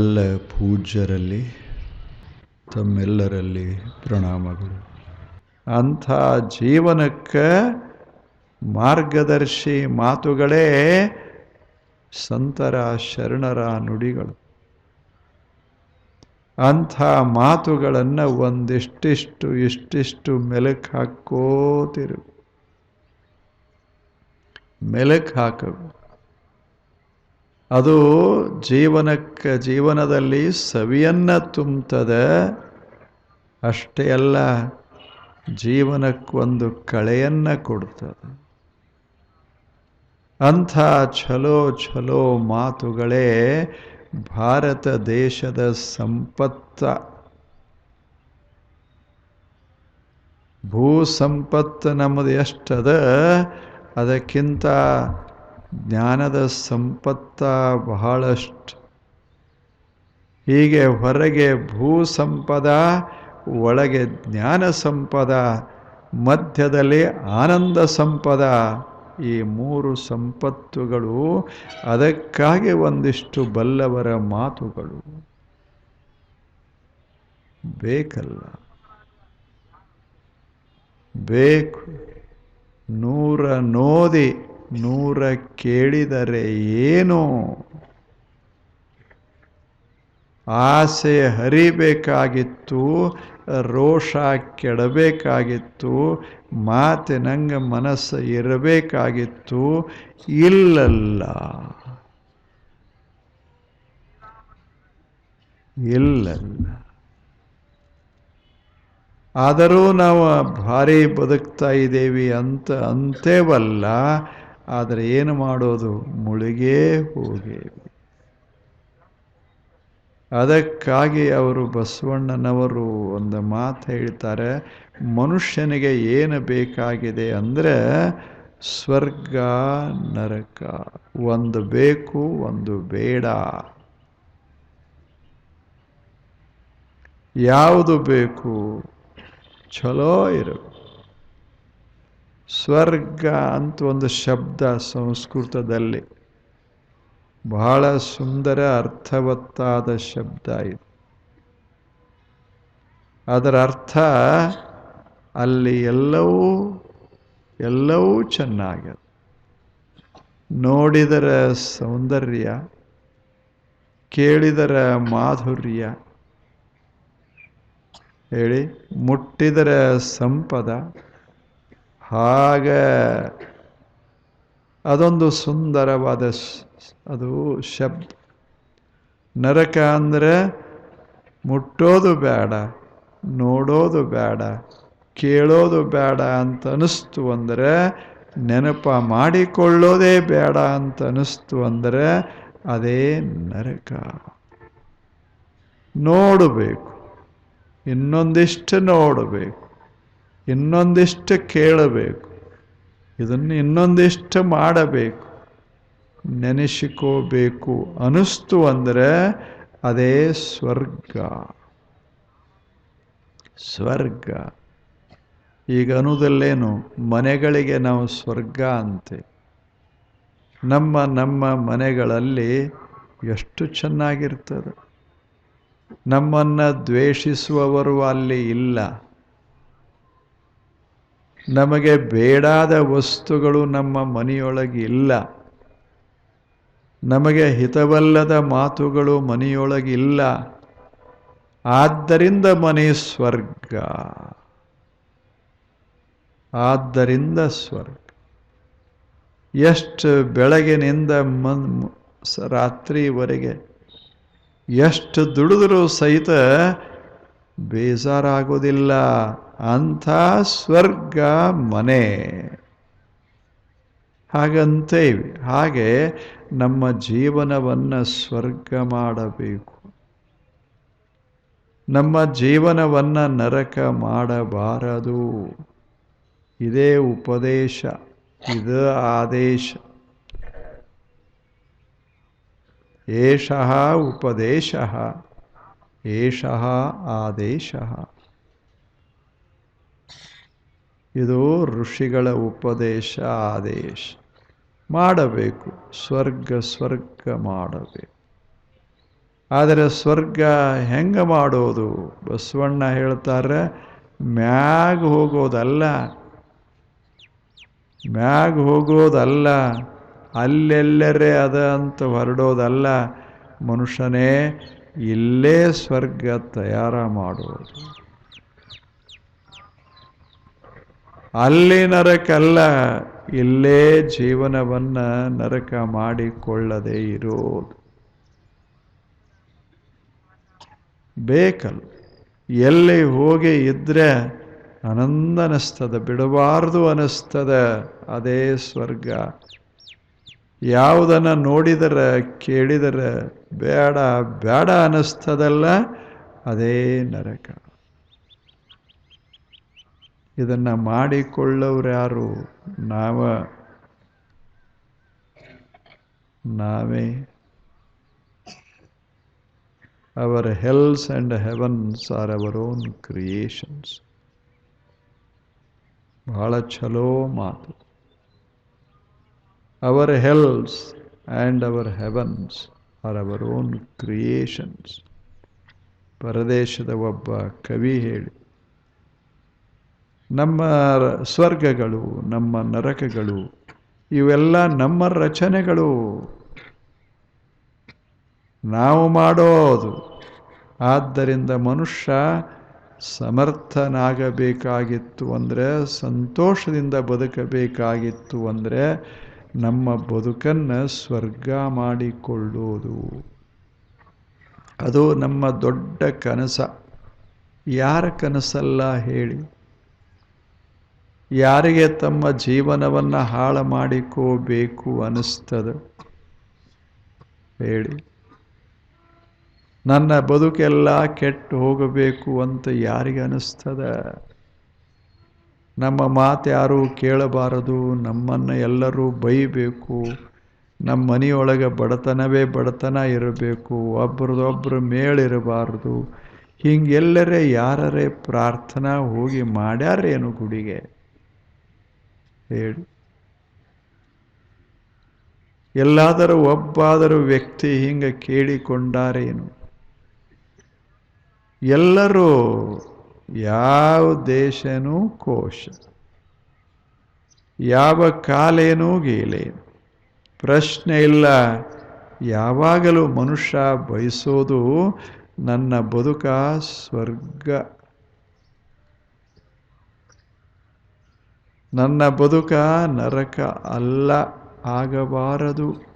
ಎಲ್ಲ ಪೂಜ್ಯರಲ್ಲಿ, ತಮ್ಮೆಲ್ಲರಲ್ಲಿ ಪ್ರಣಾಮಗಳು. ಅಂಥ ಜೀವನಕ್ಕೆ ಮಾರ್ಗದರ್ಶಿ ಮಾತುಗಳೇ ಸಂತರ ಶರಣರ ನುಡಿಗಳು. ಅಂಥ ಮಾತುಗಳನ್ನು ಒಂದಿಷ್ಟಿಷ್ಟು ಇಷ್ಟಿಷ್ಟು ಮೆಲುಕು ಹಾಕೋತಿರು. ಮೆಲುಕು ಹಾಕಬೇಕು. ಅದು ಜೀವನಕ್ಕೆ, ಜೀವನದಲ್ಲಿ ಸವಿಯನ್ನು ತುಂಬುತ್ತದೆ. ಅಷ್ಟೇ ಅಲ್ಲ, ಜೀವನಕ್ಕೊಂದು ಕಳೆಯನ್ನು ಕೊಡ್ತದೆ ಅಂಥ ಛಲೋ ಛಲೋ ಮಾತುಗಳೇ ಭಾರತ ದೇಶದ ಸಂಪತ್ತ. ಭೂ ಸಂಪತ್ತು ನಮ್ಮದು ಎಷ್ಟದ? ಅದಕ್ಕಿಂತ ಜ್ಞಾನದ ಸಂಪತ್ತ ಬಹಳಷ್ಟು. ಹೀಗೆ ಹೊರಗೆ ಭೂ ಸಂಪದ ಒಳಗೆ ಜ್ಞಾನ ಸಂಪದ, ಮಧ್ಯದಲ್ಲಿ ಆನಂದ ಸಂಪದ, ಈ ಮೂರು ಸಂಪತ್ತುಗಳು ಅದಕ್ಕಾಗಿ ಒಂದಿಷ್ಟು ಬಲ್ಲವರ ಮಾತುಗಳು. ಬೇಕಲ್ಲ. ಬೇಕು. ನೂರ ನೋದಿ. ನೂರ ಕೇಳಿದರೆ ಏನು? ಆಸೆ ಹರಿಬೇಕಾಗಿತ್ತು, ರೋಷ ಕೆಡಬೇಕಾಗಿತ್ತು ಮಾತಿನಂಗೆ ಮನಸ್ಸು ಇರಬೇಕಾಗಿತ್ತು, ಇಲ್ಲಲ್ಲ. ಇಲ್ಲಲ್ಲ. ಆದರೂ ನಾವು ಭಾರಿ ಬದುಕ್ತಾ ಇದ್ದೀವಿ ಅಂತ ಅಂತೇವಲ್ಲ ಆದರೆ ಏನು ಮಾಡೋದು? ಮುಳುಗೇ ಹೋಗೇವಿ. ಅದಕ್ಕಾಗಿ ಅವರು ಬಸವಣ್ಣನವರು ಒಂದು ಮಾತು ಹೇಳ್ತಾರೆ, ಮನುಷ್ಯನಿಗೆ ಏನು ಬೇಕಾಗಿದೆ ಅಂದರೆ ಸ್ವರ್ಗ, ನರಕ. ಒಂದು ಬೇಕು, ಒಂದು ಬೇಡ. ಯಾವುದು ಬೇಕು? ಚಲೋ ಇರಬೇಕು. ಸ್ವರ್ಗ ಅಂತ ಒಂದು ಶಬ್ದ ಸಂಸ್ಕೃತದಲ್ಲಿ. ಬಹಳ ಸುಂದರ ಅರ್ಥವತ್ತಾದ ಶಬ್ದ ಇದು. ಅದರ ಅರ್ಥ ಅಲ್ಲಿ ಎಲ್ಲವೂ ಎಲ್ಲವೂ ಚೆನ್ನಾಗಿದೆ ನೋಡಿದರ ಸೌಂದರ್ಯ, ಕೇಳಿದರ ಮಾಧುರ್ಯ, ಹೇಳಿ ಮುಟ್ಟಿದರ ಸಂಪದ ಹಾಗ. ಅದೊಂದು ಸುಂದರವಾದ ಅದು ಶಬ್ದ ನರಕ ಅಂದರೆ ಮುಟ್ಟೋದು ಬೇಡ, ನೋಡೋದು ಬೇಡ, ಕೇಳೋದು ಬೇಡ ಅಂತ ಅನ್ನಿಸ್ತು ಅಂದರೆ, ನೆನಪ ಮಾಡಿಕೊಳ್ಳೋದೇ ಬೇಡ ಅಂತ ಅನ್ನಿಸ್ತು ಅಂದರೆ ಅದೇ ನರಕ. ನೋಡಬೇಕು, ಇನ್ನೊಂದಿಷ್ಟು ನೋಡಬೇಕು. ಇನ್ನೊಂದಿಷ್ಟು ಕೇಳಬೇಕು. ಇದನ್ನು ಇನ್ನೊಂದಿಷ್ಟು ಮಾಡಬೇಕು. ನೆನೆಸಿಕೋಬೇಕು. ಅನಿಸ್ತು ಅಂದರೆ ಅದೇ ಸ್ವರ್ಗ. ಸ್ವರ್ಗ. ಈಗ ಅನ್ನೋದಲ್ಲೇನು? ಮನೆಗಳಿಗೆ ನಾವು ಸ್ವರ್ಗ ಅಂತೆ. ನಮ್ಮ ನಮ್ಮ ಮನೆಗಳಲ್ಲಿ ಎಷ್ಟು ಚೆನ್ನಾಗಿರ್ತದೆ. ನಮ್ಮನ್ನು ದ್ವೇಷಿಸುವವರು ಅಲ್ಲಿ ಇಲ್ಲ. ನಮಗೆ ಬೇಡಾದ ವಸ್ತುಗಳು ನಮ್ಮ ಮನೆಯೊಳಗೆ ಇಲ್ಲ. ನಮಗೆ ಹಿತವಲ್ಲದ ಮಾತುಗಳು ಮನೆಯೊಳಗಿಲ್ಲ ಆದ್ದರಿಂದ ಮನೆ ಸ್ವರ್ಗ. ಆದ್ದರಿಂದ ಸ್ವರ್ಗ. ಎಷ್ಟು ಬೆಳಗಿನಿಂದ ಮನ್ ರಾತ್ರಿವರೆಗೆ ಎಷ್ಟು ದುಡಿದರೂ ಸಹಿತ ಬೇಜಾರಾಗೋದಿಲ್ಲ. ಅಂಥ ಸ್ವರ್ಗ ಮನೆ. ಹಾಗಂತೇವೆ ಹಾಗೆ ನಮ್ಮ ಜೀವನವನ್ನು ಸ್ವರ್ಗ ಮಾಡಬೇಕು. ನಮ್ಮ ಜೀವನವನ್ನು ನರಕ ಮಾಡಬಾರದು. ಇದೇ ಉಪದೇಶ, ಇದು ಆದೇಶ. ಏಷ ಉಪದೇಶ, ಏಷ ಆದೇಶ. ಇದು ಋಷಿಗಳ ಉಪದೇಶ, ಆದೇಶ. ಮಾಡಬೇಕು. ಸ್ವರ್ಗ ಸ್ವರ್ಗ ಮಾಡಬೇಕು. ಆದರೆ ಸ್ವರ್ಗ ಹೆಂಗೆ ಮಾಡೋದು? ಬಸವಣ್ಣ ಹೇಳ್ತಾರೆ, ಮ್ಯಾಗ ಹೋಗೋದಲ್ಲ. ಮ್ಯಾಗ ಹೋಗೋದಲ್ಲ. ಅಲ್ಲೆಲ್ಲರೇ ಅದ ಅಂತ ಹೊರಡೋದಲ್ಲ. ಮನುಷ್ಯನೇ ಇಲ್ಲೇ ಸ್ವರ್ಗ ತಯಾರ ಮಾಡೋದು. ಅಲ್ಲಿ ನರಕಲ್ಲ, ಇಲ್ಲೇ ಜೀವನವನ್ನ ನರಕ ಮಾಡಿಕೊಳ್ಳದೆ ಇರೋದು. ಬೇಕಲ್ಲ, ಎಲ್ಲಿ ಹೋಗಿ ಇದ್ರೆ ಆನಂದ ಅನಿಸ್ತದೆ, ಬಿಡಬಾರ್ದು ಅನಿಸ್ತದೆ ಅದೇ ಸ್ವರ್ಗ. ಯಾವುದನ್ನು ನೋಡಿದರೆ, ಕೇಳಿದರೆ ಬೇಡ ಬೇಡ ಅನಿಸ್ತದಲ್ಲ, ಅದೇ ನರಕ. ಇದನ್ನು ಮಾಡಿಕೊಳ್ಳೋರು ಯಾರು? ನಾವ. ನಾವೇ. Our hells and heavens are our own creations ಬಹಳ ಚಲೋ ಮಾತು. Our hells and our heavens are our own creations ಪರದೇಶದ ಒಬ್ಬ ಕವಿ ಹೇಳಿ ನಮ್ಮ ಸ್ವರ್ಗಗಳು, ನಮ್ಮ ನರಕಗಳು, ಇವೆಲ್ಲ ನಮ್ಮ ರಚನೆಗಳು. ನಾವು ಮಾಡೋದು. ಆದ್ದರಿಂದ ಮನುಷ್ಯ ಸಮರ್ಥನಾಗಬೇಕಾಗಿತ್ತು ಅಂದರೆ, ಸಂತೋಷದಿಂದ ಬದುಕಬೇಕಾಗಿತ್ತು ಅಂದರೆ, ನಮ್ಮ ಬದುಕನ್ನು ಸ್ವರ್ಗ ಮಾಡಿಕೊಳ್ಳುವುದು ಅದು ನಮ್ಮ ದೊಡ್ಡ ಕನಸ. ಯಾರ ಕನಸಲ್ಲ ಹೇಳಿ. ಯಾರಿಗೆ ತಮ್ಮ ಜೀವನವನ್ನು ಹಾಳು ಮಾಡಿಕೋಬೇಕು ಅನ್ನಿಸ್ತದೆ? ಹೇಳಿ. ನನ್ನ ಬದುಕೆಲ್ಲ ಕೆಟ್ಟು ಹೋಗಬೇಕು ಅಂತ ಯಾರಿಗೆ ಅನಿಸ್ತದ ನಮ್ಮ ಮಾತು ಯಾರೂ ಕೇಳಬಾರದು, ನಮ್ಮನ್ನು ಎಲ್ಲರೂ ಬೈಬೇಕು ನಮ್ಮ ಮನೆಯೊಳಗೆ ಬಡತನವೇ ಬಡತನ ಇರಬೇಕು ಒಬ್ರದೊಬ್ಬರು ಮೇಳಿರಬಾರ್ದು ಹಿಂಗೆಲ್ಲರೇ ಯಾರರೇ ಪ್ರಾರ್ಥನಾ ಹೋಗಿ ಮಾಡ್ಯಾರೇನು ಗುಡಿಗೆ? ಹೇಳಿ. ಎಲ್ಲಾದರೂ ಒಬ್ಬಾದರೂ ವ್ಯಕ್ತಿ ಹಿಂಗೆ ಕೇಳಿಕೊಂಡಾರೇನು? ಎಲ್ಲರೂ ಯಾವ ದೇಶನೂ ಕೋಶ, ಯಾವ ಕಾಲೇನೂ ಗೀಲೇನು ಪ್ರಶ್ನೆ ಇಲ್ಲ, ಯಾವಾಗಲೂ ಮನುಷ್ಯ ಬಯಸೋದು ನನ್ನ ಬದುಕ ಸ್ವರ್ಗ ನನ್ನ ಬದುಕ ನರಕ ಅಲ್ಲ, ಆಗಬಾರದು.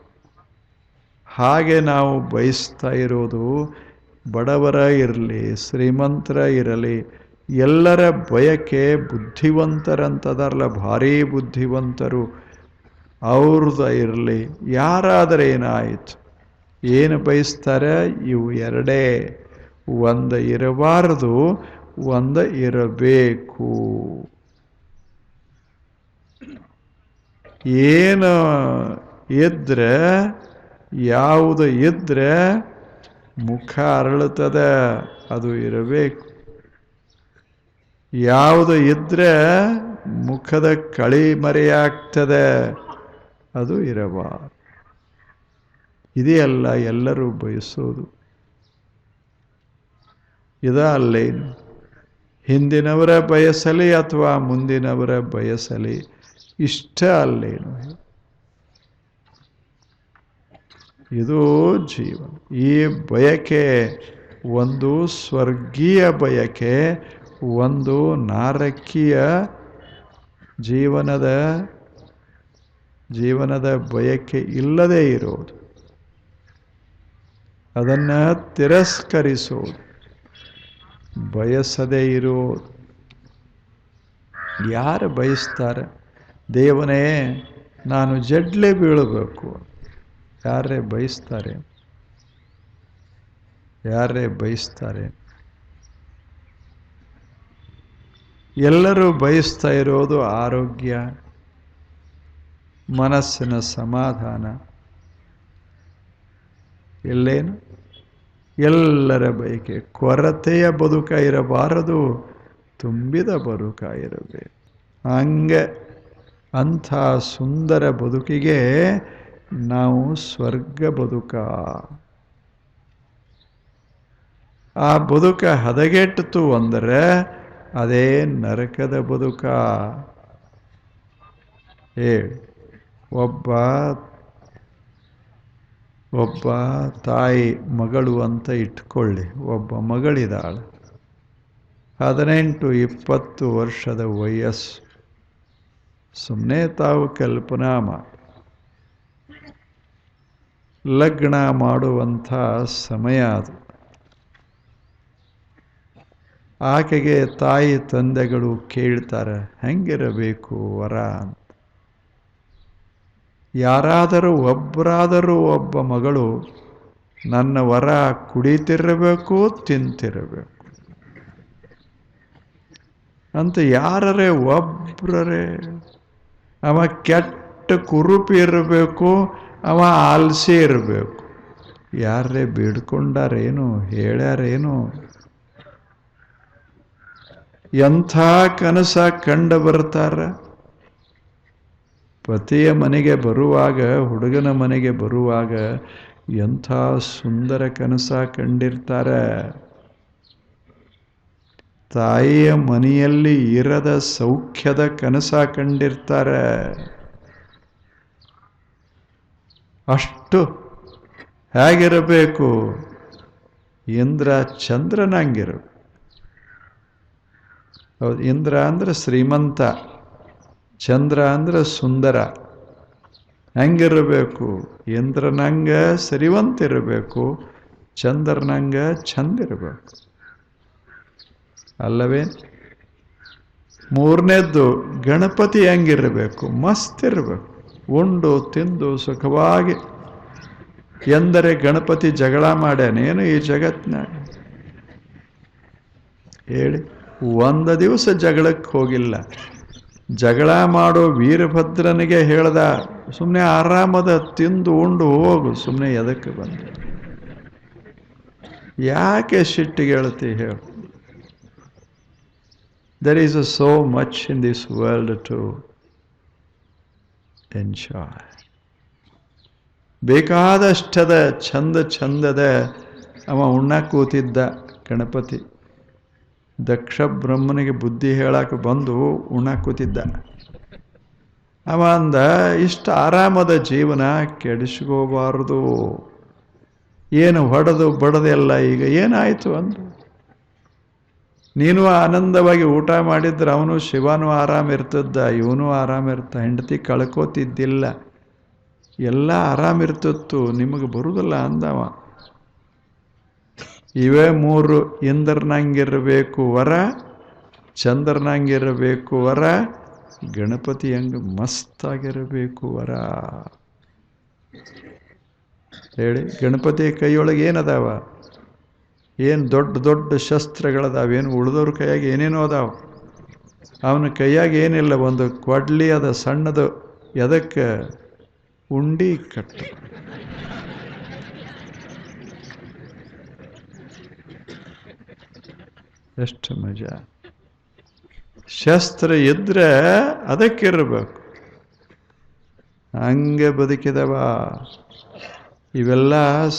ಹಾಗೆ ನಾವು ಬಯಸ್ತಾ ಇರೋದು, ಬಡವರ ಇರಲಿ, ಶ್ರೀಮಂತರ ಇರಲಿ, ಎಲ್ಲರ ಬಯಕೆ ಬುದ್ಧಿವಂತರಂತದಾರಲ್ಲ ಭಾರೀ ಬುದ್ಧಿವಂತರು. ಅವ್ರದ್ದು ಇರಲಿ, ಯಾರಾದರೆ ಏನಾಯಿತು? ಏನು ಬಯಸ್ತಾರೆ? ಇವು ಎರಡೇ. ಒಂದು ಇರಬಾರದು, ಒಂದು ಇರಬೇಕು. ಏನು ಇದ್ರೆ, ಯಾವುದು ಇದ್ರೆ ಮುಖ ಅರಳುತ್ತದೆ, ಅದು ಇರಬೇಕು. ಯಾವುದು ಇದ್ರೆ ಮುಖದ ಕಳಿ ಮರೆಯಾಗ್ತದೆ, ಅದು ಇರಬಾರ್ದು. ಇದೆಯಲ್ಲ ಎಲ್ಲರೂ ಬಯಸೋದು. ಇದ ಅಲ್ಲೇನು? ಹಿಂದಿನವರ ಬಯಸಲಿ ಅಥವಾ ಮುಂದಿನವರ ಬಯಸಲಿ? ಇಷ್ಟ ಅಲ್ಲೇನು? ಇದು ಜೀವನ. ಈ ಬಯಕೆ, ಒಂದು ಸ್ವರ್ಗೀಯ ಬಯಕೆ, ಒಂದು ನಾರಕೀಯ ಜೀವನದ ಜೀವನದ ಬಯಕೆ ಇಲ್ಲದೇ ಇರೋದು. ಅದನ್ನು ತಿರಸ್ಕರಿಸೋದು. ಬಯಸದೇ ಇರೋದು. ಯಾರು ಬಯಸ್ತಾರೆ? ದೇವನೇ, ನಾನು ಜಡ್ಲೆ ಬೀಳಬೇಕು. ಯಾರೇ ಬಯಸ್ತಾರೆ? ಯಾರೇ ಬಯಸ್ತಾರೆ? ಎಲ್ಲರೂ ಬಯಸ್ತಾ ಇರೋದು ಆರೋಗ್ಯ, ಮನಸ್ಸಿನ ಸಮಾಧಾನ. ಎಲ್ಲೇನು? ಎಲ್ಲರ ಬಯಕೆ ಕೊರತೆಯ ಬದುಕ ಇರಬಾರದು, ತುಂಬಿದ ಬದುಕ ಇರಬೇಕು. ಹಂಗೆ ಅಂಥ ಸುಂದರ ಬದುಕಿಗೆ ನಾವು ಸ್ವರ್ಗ ಬದುಕ. ಆ ಬದುಕ ಹದಗೆಟ್ಟಿತು ಅಂದರೆ ಅದೇ ನರಕದ ಬದುಕ. ಹೇಳಿ. ಒಬ್ಬ ಒಬ್ಬ ತಾಯಿ ಮಗಳು ಅಂತ ಇಟ್ಕೊಳ್ಳಿ. ಒಬ್ಬ ಮಗಳಿದಾಳೆ. ಹದಿನೆಂಟು ಇಪ್ಪತ್ತು ವರ್ಷದ ವಯಸ್ಸು. ಸುಮ್ಮನೆ ತಾವು ಕಲ್ಪನಾ ಮಾಡಿ. ಲಗ್ನ ಮಾಡುವಂಥ ಸಮಯ ಅದು. ಆಕೆಗೆ ತಾಯಿ ತಂದೆಗಳು ಕೇಳ್ತಾರೆ, ಹೆಂಗಿರಬೇಕು ವರ ಅಂತ. ಯಾರಾದರೂ ಒಬ್ಬರಾದರೂ ಒಬ್ಬ ಮಗಳು, ನನ್ನ ವರ ಕುಡಿತಿರಬೇಕು, ತಿಂತಿರಬೇಕು. ಅಂತ ಯಾರರೇ ಒಬ್ಬರೇ ಅವ ಕೆಟ್ಟ ಕುರುಪಿ ಇರಬೇಕು, ಅವ ಆಲ್ಸಿ ಇರಬೇಕು. ಯಾರೇ ಬೇಡ್ಕೊಂಡಾರೇನು, ಹೇಳ್ಯಾರೇನು? ಎಂಥ ಕನಸ ಕಂಡು ಬರ್ತಾರ? ಪತಿಯ ಮನೆಗೆ ಬರುವಾಗ, ಹುಡುಗನ ಮನೆಗೆ ಬರುವಾಗ ಎಂಥ ಸುಂದರ ಕನಸ ಕಂಡಿರ್ತಾರೆ? ತಾಯಿಯ ಮನೆಯಲ್ಲಿ ಇರದ ಸೌಖ್ಯದ ಕನಸ ಕಂಡಿರ್ತಾರೆ. ಅಷ್ಟು ಹೇಗಿರಬೇಕು? ಇಂದ್ರ ಚಂದ್ರನಂಗಿರು. ಹೌದು, ಇಂದ್ರ ಅಂದ್ರೆ ಶ್ರೀಮಂತ, ಚಂದ್ರ ಅಂದ್ರೆ ಸುಂದರ. ಹೆಂಗಿರಬೇಕು? ಇಂದ್ರನಂಗ ಸರಿವಂತಿರಬೇಕು, ಚಂದ್ರನಂಗ ಚಂದಿರಬೇಕು. ಅಲ್ಲವೇ? ಮೂರನೇದ್ದು ಗಣಪತಿ ಹೆಂಗಿರಬೇಕು? ಮಸ್ತ್ ಇರಬೇಕು ಉಂಡು ತಿಂದು ಸುಖವಾಗಿ. ಎಂದರೆ ಗಣಪತಿ ಜಗಳ ಮಾಡ್ಯಾನೇನು ಈ ಜಗತ್ನಾಗ? ಹೇಳಿ. ಒಂದು ದಿವಸ ಜಗಳಕ್ಕೆ ಹೋಗಿಲ್ಲ. ಜಗಳ ಮಾಡೋ ವೀರಭದ್ರನಿಗೆ ಹೇಳ್ದ ಸುಮ್ಮನೆ ಆರಾಮದ ತಿಂದು ಉಂಡು ಹೋಗು ಸುಮ್ಮನೆ ಎದಕ್ಕೆ ಬಂದ? ಯಾಕೆ ಸಿಟ್ಟಿಗೆ ಹೇಳ್ತಿ ಹೇಳು? There is so much in this world to enjoy ಬೇಕಾದಷ್ಟದ ಚಂದ ಚಂದದ ಅವ ಉಣ್ಣ ಕೂತಿದ್ದ ಗಣಪತಿ. ದಕ್ಷ ಬ್ರಹ್ಮನಿಗೆ ಬುದ್ಧಿ ಹೇಳಕ್ಕೆ ಬಂದು ಉಣ್ಣ ಕೂತಿದ್ದ. ಅವ ಅಂದ, ಇಷ್ಟು ಆರಾಮದ ಜೀವನ ಕೆಡಿಸ್ಕೋಬಾರದು. ಏನು ಹೊಡೆದು ಬಡದೆಲ್ಲ ಈಗ ಏನಾಯಿತು ಅಂದು ನೀನು ಆನಂದವಾಗಿ ಊಟ ಮಾಡಿದ್ರೆ ಅವನು ಶಿವನು ಆರಾಮ ಇರ್ತಿದ್ದ, ಇವನು ಆರಾಮ ಇರ್ತ, ಹೆಂಡತಿ ಕಳ್ಕೋತಿದ್ದಿಲ್ಲ. ಎಲ್ಲ ಆರಾಮಿರ್ತಿತ್ತು ನಿಮಗೆ ಬರುವುದಿಲ್ಲ ಅಂದವ. ಇವೇ ಮೂರು, ಇಂದ್ರನಂಗಿರಬೇಕು ವರ, ಚಂದ್ರನಂಗಿರಬೇಕು ವರ, ಗಣಪತಿ ಹೆಂಗೆ ಮಸ್ತಾಗಿರಬೇಕು ವರ. ಹೇಳಿ, ಗಣಪತಿ ಕೈಯೊಳಗೆ ಏನದಾವ? ಏನು ದೊಡ್ಡ ದೊಡ್ಡ ಶಸ್ತ್ರಗಳದಾವ, ಏನು ಉಳಿದವ್ರ ಕೈಯಾಗೆ ಏನೇನೋ ಅದಾವ. ಅವನ ಕೈಯಾಗಿ ಏನಿಲ್ಲ, ಒಂದು ಕೊಡ್ಲಿ ಅದ, ಸಣ್ಣದು ಎದಕ್ಕೆ ಉಂಡಿ ಕಟ್ಟು. ಎಷ್ಟು ಮಜಾ. ಶಸ್ತ್ರ ಇದ್ರೆ ಅದಕ್ಕಿರಬೇಕು. ಹಂಗೆ ಬದುಕಿದವ. ಇವೆಲ್ಲ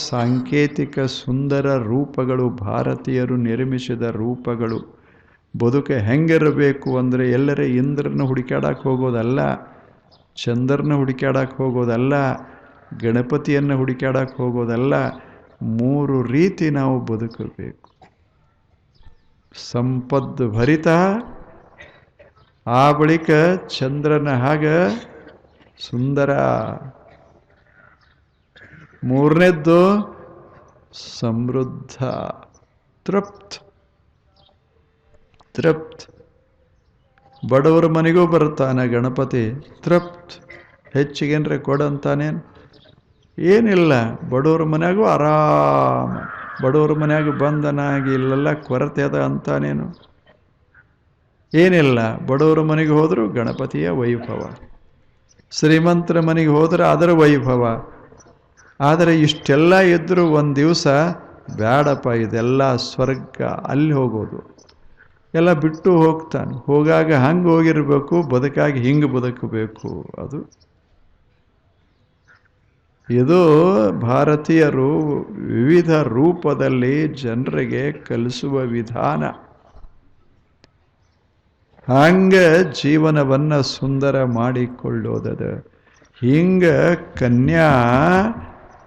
ಸಾಂಕೇತಿಕ ಸುಂದರ ರೂಪಗಳು, ಭಾರತೀಯರು ನಿರ್ಮಿಸಿದ ರೂಪಗಳು. ಬದುಕೆ ಹೆಂಗಿರಬೇಕು ಅಂದರೆ ಎಲ್ಲರೇ ಇಂದ್ರನ ಹುಡುಕಾಡಕ್ಕೆ ಹೋಗೋದಲ್ಲ, ಚಂದ್ರನ ಹುಡುಕಾಡಕ್ಕೆ ಹೋಗೋದಲ್ಲ, ಗಣಪತಿಯನ್ನು ಹುಡುಕಾಡಕ್ಕೆ ಹೋಗೋದಲ್ಲ, ಮೂರು ರೀತಿ ನಾವು ಬದುಕಬೇಕು ಸಂಪದ್ದು ಭರಿತ, ಆ ಬಳಿಕ ಚಂದ್ರನ ಹಾಗೆ ಸುಂದರ. ಮೂರನೇದ್ದು ಸಮೃದ್ಧ. ತೃಪ್ತ್. ತೃಪ್ತ್. ಬಡವರ ಮನೆಗೂ ಬರ್ತಾನೆ ಗಣಪತಿ. ತೃಪ್ತ್. ಹೆಚ್ಚಿಗೇನ್ರೆ ಕೊಡಂತಾನೇನು ಏನಿಲ್ಲ. ಬಡವ್ರ ಮನೆಯಾಗೂ ಆರಾಮ. ಬಡವ್ರ ಮನೆಯಾಗ ಬಂದನಾಗಿ ಇಲ್ಲೆಲ್ಲ ಕೊರತೆ ಅದ ಅಂತಾನೇನು? ಏನಿಲ್ಲ. ಬಡವರ ಮನೆಗೆ ಹೋದರೂ ಗಣಪತಿಯ ವೈಭವ. ಶ್ರೀಮಂತರ ಮನೆಗೆ ಹೋದರೆ ಅದರ ವೈಭವ. ಆದರೆ ಇಷ್ಟೆಲ್ಲ ಇದ್ದರೂ ಒಂದು ದಿವಸ ಬೇಡಪ್ಪ ಇದೆಲ್ಲ ಸ್ವರ್ಗ, ಅಲ್ಲಿ ಹೋಗೋದು. ಎಲ್ಲ ಬಿಟ್ಟು ಹೋಗ್ತಾನೆ. ಹೋಗಾಗ ಹಂಗೆ ಹೋಗಿರಬೇಕು, ಬದುಕಾಗಿ ಹಿಂಗೆ ಬದುಕಬೇಕು, ಅದು. ಇದು ಭಾರತೀಯರು ವಿವಿಧ ರೂಪದಲ್ಲಿ ಜನರಿಗೆ ಕಲಿಸುವ ವಿಧಾನ. ಹಂಗೆ ಜೀವನವನ್ನು ಸುಂದರ ಮಾಡಿಕೊಳ್ಳೋದದ. ಹಿಂಗೆ ಕನ್ಯಾ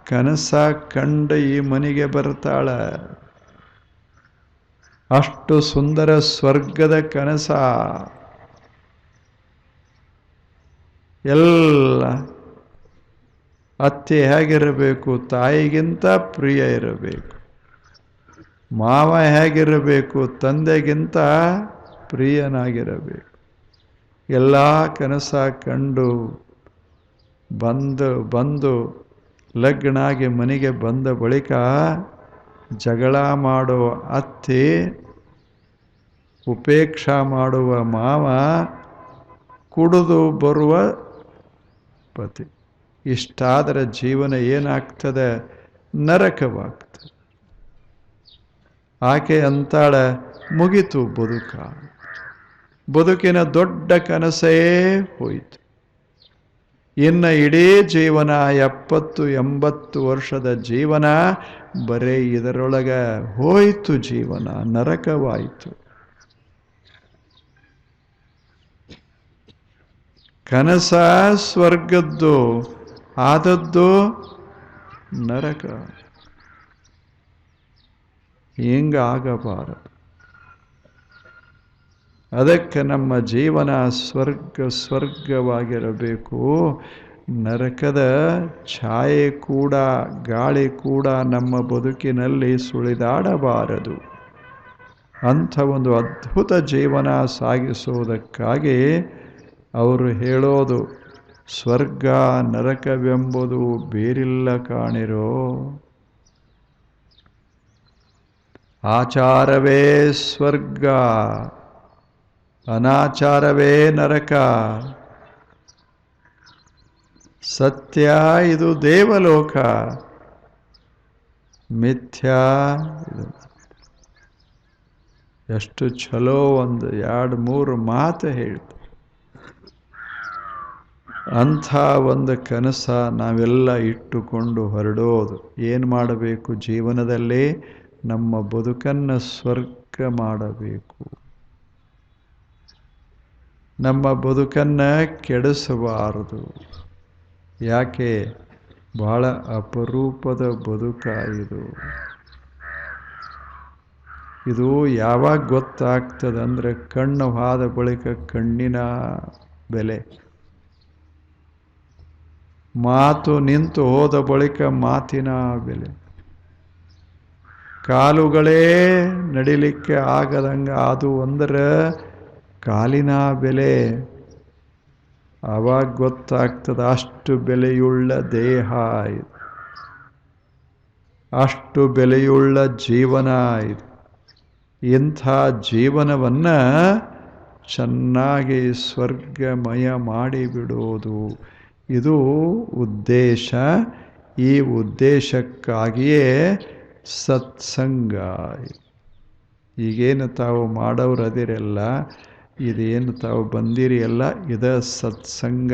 ಕನಸ ಕಂಡ ಈ ಮನೆಗೆ ಬರ್ತಾಳ. ಅಷ್ಟು ಸುಂದರ ಸ್ವರ್ಗದ ಕನಸ. ಎಲ್ಲ ಅತ್ತೆ ಹೇಗಿರಬೇಕು, ತಾಯಿಗಿಂತ ಪ್ರಿಯ ಇರಬೇಕು. ಮಾವ ಹೇಗಿರಬೇಕು, ತಂದೆಗಿಂತ ಪ್ರಿಯನಾಗಿರಬೇಕು. ಎಲ್ಲ ಕನಸ ಕಂಡು ಬಂದು ಬಂದು ಲಗ್ನಾಗಿ ಮನೆಗೆ ಬಂದ ಬಳಿಕ ಜಗಳ ಮಾಡುವ ಅತ್ತೆ, ಉಪೇಕ್ಷಾ ಮಾಡುವ ಮಾವ, ಕುಡಿದು ಬರುವ ಪತಿ. ಇಷ್ಟಾದರೆ ಜೀವನ ಏನಾಗ್ತದೆ? ನರಕವಾಗ್ತದೆ. ಆಕೆ ಅಂತಾಳ, ಮುಗಿತು ಬದುಕ. ಬದುಕಿನ ದೊಡ್ಡ ಕನಸೇ ಹೋಯಿತು. ಇನ್ನು ಇಡೀ ಜೀವನ ಎಪ್ಪತ್ತು ಎಂಬತ್ತು ವರ್ಷದ ಜೀವನ, ಬರೀ ಇದರೊಳಗೆ ಹೋಯಿತು ಜೀವನ, ನರಕವಾಯಿತು. ಕನಸ ಸ್ವರ್ಗದ್ದು, ಆದದ್ದು ನರಕ. ಹಿಂಗಾಗಬಾರದು? ಅದಕ್ಕೆ ನಮ್ಮ ಜೀವನ ಸ್ವರ್ಗ, ಸ್ವರ್ಗವಾಗಿರಬೇಕು. ನರಕದ ಛಾಯೆ ಕೂಡ, ಗಾಳಿ ಕೂಡ ನಮ್ಮ ಬದುಕಿನಲ್ಲಿ ಸುಳಿದಾಡಬಾರದು. ಅಂಥ ಒಂದು ಅದ್ಭುತ ಜೀವನ ಸಾಗಿಸುವುದಕ್ಕಾಗಿ ಅವರು ಹೇಳೋದು, ಸ್ವರ್ಗ, ನರಕವೆಂಬುದು ಬೇರಿಲ್ಲ ಕಾಣಿರೋ. ಆಚಾರವೇ ಸ್ವರ್ಗ. ಅನಾಚಾರವೇ ನರಕ. ಸತ್ಯ ಇದು ದೇವಲೋಕ. ಮಿಥ್ಯಾ ಇದು. ಎಷ್ಟು ಚಲೋ ಒಂದು ಎರಡು ಮೂರು ಮಾತು ಹೇಳ್ತು. ಅಂಥ ಒಂದು ಕನಸ ನಾವೆಲ್ಲ ಇಟ್ಟುಕೊಂಡು ಹೊರಡೋದು. ಏನು ಮಾಡಬೇಕು? ಜೀವನದಲ್ಲಿ ನಮ್ಮ ಬದುಕನ್ನು ಸ್ವರ್ಗ ಮಾಡಬೇಕು. ನಮ್ಮ ಬದುಕನ್ನು ಕೆಡಿಸಬಾರದು. ಯಾಕೆ? ಬಹಳ ಅಪರೂಪದ ಬದುಕ ಇದು. ಇದು ಯಾವಾಗ ಗೊತ್ತಾಗ್ತದಂದ್ರೆ ಕಣ್ಣು ಹಾದ ಬಳಿಕ ಕಣ್ಣಿನ ಬೆಲೆ. ಮಾತು ನಿಂತು ಹೋದ ಬಳಿಕ ಮಾತಿನ ಬೆಲೆ. ಕಾಲುಗಳೇ ನಡಿಲಿಕ್ಕೆ ಆಗದಂಗ ಅದು ಅಂದ್ರೆ ಕಾಲಿನ ಬೆಲೆ ಆವಾಗ ಗೊತ್ತಾಗ್ತದೆ ಅಷ್ಟು ಬೆಲೆಯುಳ್ಳ ದೇಹ ಇದು. ಅಷ್ಟು ಬೆಲೆಯುಳ್ಳ ಜೀವನ ಇದು. ಇಂಥ ಜೀವನವನ್ನು ಚೆನ್ನಾಗಿ ಸ್ವರ್ಗಮಯ ಮಾಡಿಬಿಡೋದು ಇದು ಉದ್ದೇಶ. ಈ ಉದ್ದೇಶಕ್ಕಾಗಿಯೇ ಸತ್ಸಂಗ ಈಗೇನು ತಾವು ಮಾಡೋರು ಅದಿರಲ್ಲ ಇದೇನು ತಾವು ಬಂದಿರಿ ಎಲ್ಲ? ಇದ ಸತ್ಸಂಗ.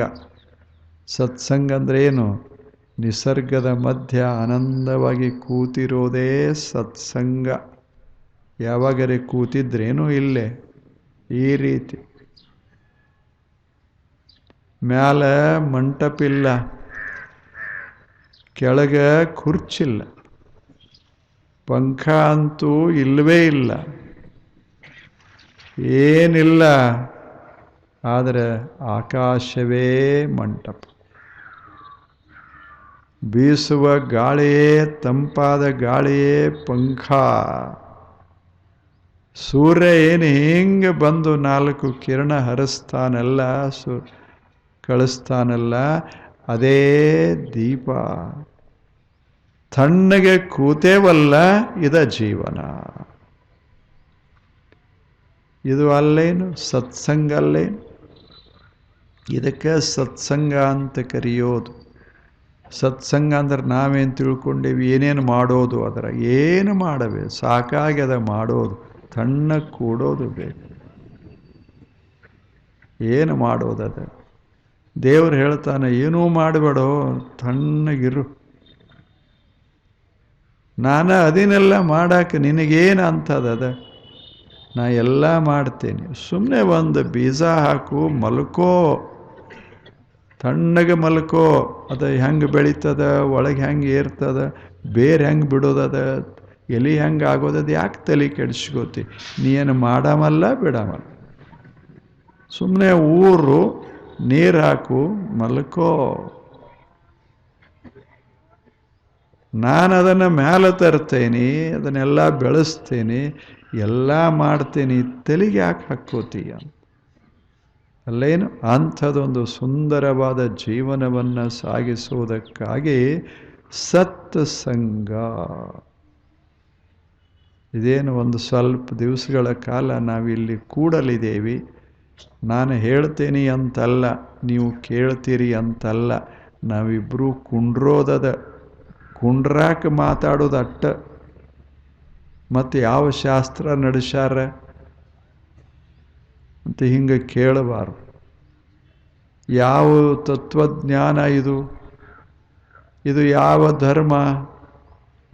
ಸತ್ಸಂಗ ಅಂದರೆ ಏನು? ನಿಸರ್ಗದ ಮಧ್ಯ ಆನಂದವಾಗಿ ಕೂತಿರೋದೇ ಸತ್ಸಂಗ. ಯಾವಾಗರೆ ಕೂತಿದ್ರೇನು ಇಲ್ಲೇ. ಈ ರೀತಿ. ಮ್ಯಾಲ ಮಂಟಪಿಲ್ಲ. ಕೆಳಗೆ ಕುರ್ಚಿಲ್ಲ ಪಂಖ ಅಂತೂ ಇಲ್ಲವೇ ಇಲ್ಲ. ಏನಿಲ್ಲ. ಆದರೆ ಆಕಾಶವೇ ಮಂಟಪ. ಬೀಸುವ ಗಾಳಿಯೇ, ತಂಪಾದ ಗಾಳಿಯೇ ಪಂಖ. ಸೂರ್ಯ ಏನು ಹಿಂಗೆ ಬಂದು ನಾಲ್ಕು ಕಿರಣ ಹರಿಸ್ತಾನಲ್ಲ, ಸು ಕಳಿಸ್ತಾನಲ್ಲ, ಅದೇ ದೀಪ. ತಣ್ಣಗೆ ಕೂತೇವಲ್ಲ, ಇದ ಜೀವನ. ಇದು ಅಲ್ಲೇನು? ಸತ್ಸಂಗ ಅಲ್ಲೇನು? ಇದಕ್ಕೆ ಸತ್ಸಂಗ ಅಂತ ಕರೆಯೋದು. ಸತ್ಸಂಗ ಅಂದ್ರೆ ನಾವೇನು ತಿಳ್ಕೊಂಡೇವಿ? ಏನೇನು ಮಾಡೋದು ಅದರ? ಏನು ಮಾಡಬೇಕು ಅದ ಮಾಡೋದು. ತಣ್ಣ ಕೂಡೋದು ಬೇಕು. ಏನು ಮಾಡೋದದ ದೇವ್ರು ಹೇಳ್ತಾನೆ, ಏನೂ ಮಾಡಬೇಡೋ ತಣ್ಣಗಿರು ನಾನು ಅದನ್ನೆಲ್ಲ ಮಾಡಕ್ಕೆ ನಿನಗೇನು ಅಂತದದ ನಾ ಎಲ್ಲ ಮಾಡ್ತೇನೆ. ಸುಮ್ಮನೆ ಒಂದು ಬೀಜ ಹಾಕು, ಮಲ್ಕೋ. ತಣ್ಣಗೆ ಮಲ್ಕೋ. ಅದು ಹೆಂಗೆ ಬೆಳೀತದ, ಒಳಗೆ ಹೆಂಗೆ ಏರ್ತದ, ಬೇರೆ ಹೆಂಗೆ ಬಿಡೋದದ, ಎಲಿ ಹೆಂಗೆ ಆಗೋದದು, ಯಾಕೆ ತಲೆ ಕೆಡಿಸ್ಕೋತಿ? ನೀ ಏನು ಮಾಡಮಲ್ಲ, ಬಿಡಮಲ್ಲ. ಸುಮ್ಮನೆ ಊರು, ನೀರು ಹಾಕು, ಮಲ್ಕೋ. ನಾನು ಅದನ್ನು ಮೇಲೆ ತರ್ತೇನೆ, ಅದನ್ನೆಲ್ಲ ಬೆಳೆಸ್ತೇನೆ. ಎಲ್ಲ ಮಾಡ್ತೀನಿ, ತಲೆಗೆ ಯಾಕೆ ಹಾಕ್ಕೋತೀಯ? ಅಲ್ಲೇನು? ಅಂಥದೊಂದು ಸುಂದರವಾದ ಜೀವನವನ್ನು ಸಾಗಿಸುವುದಕ್ಕಾಗಿ ಸತ್ಸಂಗ ಇದೇನು ಒಂದು ಸ್ವಲ್ಪ ದಿವಸಗಳ ಕಾಲ ನಾವಿಲ್ಲಿ ಕೂಡಲಿದ್ದೇವೆ. ನಾನು ಹೇಳ್ತೀನಿ ಅಂತಲ್ಲ, ನೀವು ಕೇಳ್ತೀರಿ ಅಂತಲ್ಲ. ನಾವಿಬ್ಬರೂ ಕುಂಡ್ರೋದದ, ಕುಂಡ್ರಾಕ ಮಾತಾಡೋದು ಅಟ್ಟ ಮತ್ತು ಯಾವ ಶಾಸ್ತ್ರ ನಡೆಸ್ಯಾರ ಅಂತ ಹಿಂಗೆ ಕೇಳಬಾರ್ದು. ಯಾವ ತತ್ವಜ್ಞಾನ ಇದು? ಇದು ಯಾವ ಧರ್ಮ?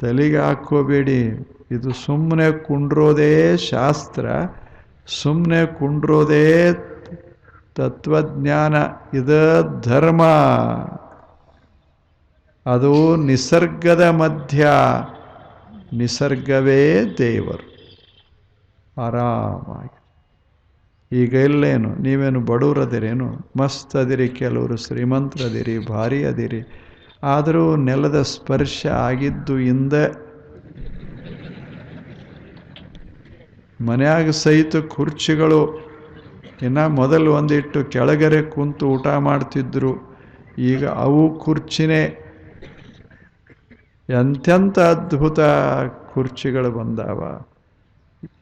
ತಲೆಗೆ ಹಾಕೋಬೇಡಿ ಇದು ಸುಮ್ಮನೆ ಕುಂಡ್ರೋದೇ ಶಾಸ್ತ್ರ ಸುಮ್ಮನೆ ಕುಂಡ್ರೋದೇ ತತ್ವಜ್ಞಾನ. ಇದ ಧರ್ಮ. ಅದು ನಿಸರ್ಗದ ಮಧ್ಯ. ನಿಸರ್ಗವೇ ದೇವರು. ಆರಾಮಾಗಿ. ಈಗ ಇಲ್ಲೇನು ನೀವೇನು ಬಡವರದಿರೇನು ಮಸ್ತ್ ಅದಿರಿ, ಕೆಲವರು ಶ್ರೀಮಂತರದಿರಿ, ಭಾರಿ ಅದಿರಿ. ಆದರೂ ನೆಲದ ಸ್ಪರ್ಶ ಆಗಿದ್ದು ಇಂದ ಮನೆಯಾಗ ಸಹಿತ ಕುರ್ಚಿಗಳು ಇನ್ನು ಮೊದಲು ಒಂದಿಟ್ಟು ಕೆಳಗರೆ ಕುಂತು ಊಟ ಮಾಡ್ತಿದ್ರು. ಈಗ ಅವು ಕುರ್ಚಿನೇ ಎಂತೆಂಥ ಅದ್ಭುತ ಕುರ್ಚಿಗಳು ಬಂದಾವ?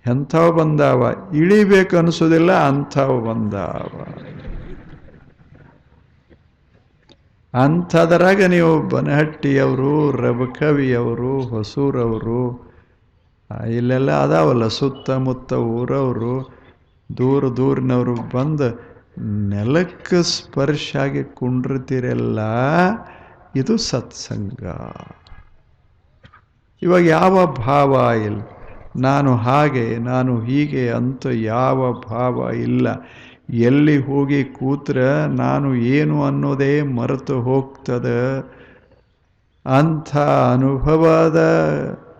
ಎಂಥವು ಬಂದಾವ? ಇಳಿಬೇಕು ಅನಿಸೋದಿಲ್ಲ, ಅಂಥವು ಬಂದಾವ. ಅಂಥದ್ರಾಗ ನೀವು ಬನಹಟ್ಟಿಯವರು, ರಬಕವಿಯವರು, ಹೊಸೂರವರು ಇಲ್ಲೆಲ್ಲ ಅದಾವಲ್ಲ, ಸುತ್ತಮುತ್ತ ಊರವರು, ದೂರ ದೂರಿನವರು ಬಂದು ನೆಲಕ್ಕೆ ಸ್ಪರ್ಶ ಆಗಿ ಕುಂಡಿರ್ತೀರಲ್ಲ, ಇದು ಸತ್ಸಂಗ. ಇವಾಗ ಯಾವ ಭಾವ ಇಲ್ಲ. ನಾನು ಹಾಗೆ, ನಾನು ಹೀಗೆ ಅಂತ ಯಾವ ಭಾವ ಇಲ್ಲ. ಎಲ್ಲಿ ಹೋಗಿ ಕೂತ್ರೆ ನಾನು ಏನು ಅನ್ನೋದೇ ಮರೆತು ಹೋಗ್ತದೆ. ಅಂಥ ಅನುಭವದ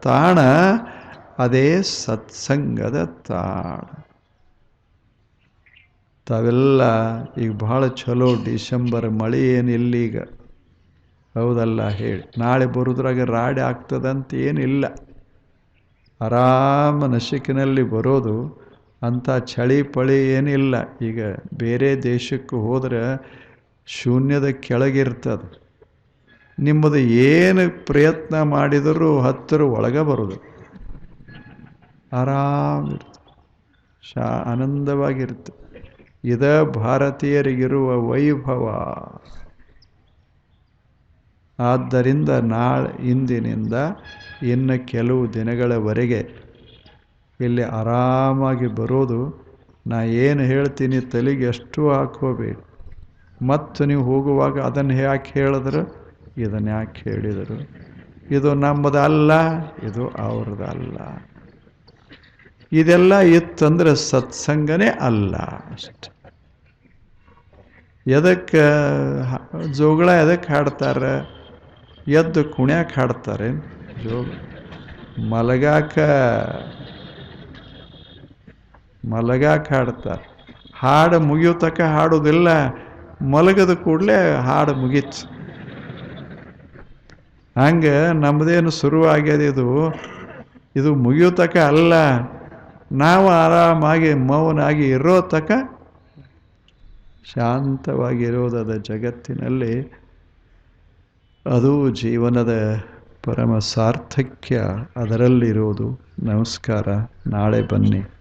ತಾಣ ಅದೇ ಸತ್ಸಂಗದ ತಾಣ. ತಾವೆಲ್ಲ ಈಗ ಭಾಳ ಚಲೋ ಡಿಸೆಂಬರ್ ಮಳೆ ಏನಿಲ್ಲ ಈಗ. ಹೌದಲ್ಲ, ಹೇಳಿ. ನಾಳೆ ಬರೋದ್ರಾಗ ರಾಡಿ ಆಗ್ತದಂತ ಏನಿಲ್ಲ ಆರಾಮ ನಶಿಕಿನಲ್ಲಿ ಬರೋದು ಅಂಥ ಚಳಿ ಪಳಿ ಏನಿಲ್ಲ. ಈಗ ಬೇರೆ ದೇಶಕ್ಕೆ ಹೋದರೆ ಶೂನ್ಯದ ಕೆಳಗಿರ್ತದೆ. ನಿಮ್ಮದು ಏನು ಪ್ರಯತ್ನ ಮಾಡಿದರೂ ಹತ್ತಿರ ಒಳಗೆ ಬರೋದು. ಆರಾಮಿರ್ತದೆ ಶಾ ಆನಂದವಾಗಿರುತ್ತೆ ಇದ ಭಾರತೀಯರಿಗಿರುವ ವೈಭವ. ಆದ್ದರಿಂದ ನಾಳೆ ಇಂದಿನಿಂದ ಇನ್ನು ಕೆಲವು ದಿನಗಳವರೆಗೆ ಇಲ್ಲಿ ಆರಾಮಾಗಿ ಬರೋದು, ನಾ ಏನು ಹೇಳ್ತೀನಿ ತಲೆಗೆ ಎಷ್ಟು ಹಾಕೋಬೇಕು ಮತ್ತು ನೀವು ಹೋಗುವಾಗ ಅದನ್ನು ಯಾಕೆ ಹೇಳಿದ್ರು? ಇದನ್ನು ಯಾಕೆ ಹೇಳಿದರು? ಇದು ನಮ್ಮದಲ್ಲ, ಇದು ಅವ್ರದ್ದಲ್ಲ ಇದೆಲ್ಲ ಇತ್ತಂದ್ರೆ ಸತ್ಸಂಗನೇ ಅಲ್ಲ ಅಷ್ಟೆ. ಎದಕ್ಕೆ ಜೋಗಳ ಎದಕ್ಕೆ ಹಾಡ್ತಾರೆ? ಎದ್ದು ಕುಣ್ಯಾಕೆ ಹಾಡ್ತಾರೆ. ಮಲಗಾಕ ಮಲಗಾಕ ಹಾಡ್ತಾರೆ. ಹಾಡು ಮುಗಿಯೋ ಹಾಡೋದಿಲ್ಲ. ಮಲಗದ ಕೂಡಲೇ ಹಾಡು ಮುಗೀತು. ಹಂಗೆ ನಮ್ಮದೇನು ಶುರುವಾಗ್ಯದ ಇದು. ಇದು ಮುಗಿಯೋ ತಕ ಅಲ್ಲ. ನಾವು ಆರಾಮಾಗಿ ಮೌನಾಗಿ ಇರೋ ತಕ ಶಾಂತವಾಗಿರೋದಾದ ಜಗತ್ತಿನಲ್ಲಿ. ಅದು ಜೀವನದ ಪರಮ ಸಾರ್ಥಕ್ಯ. ಅದರಲ್ಲಿರೋದು ನಮಸ್ಕಾರ. ನಾಳೆ ಬನ್ನಿ.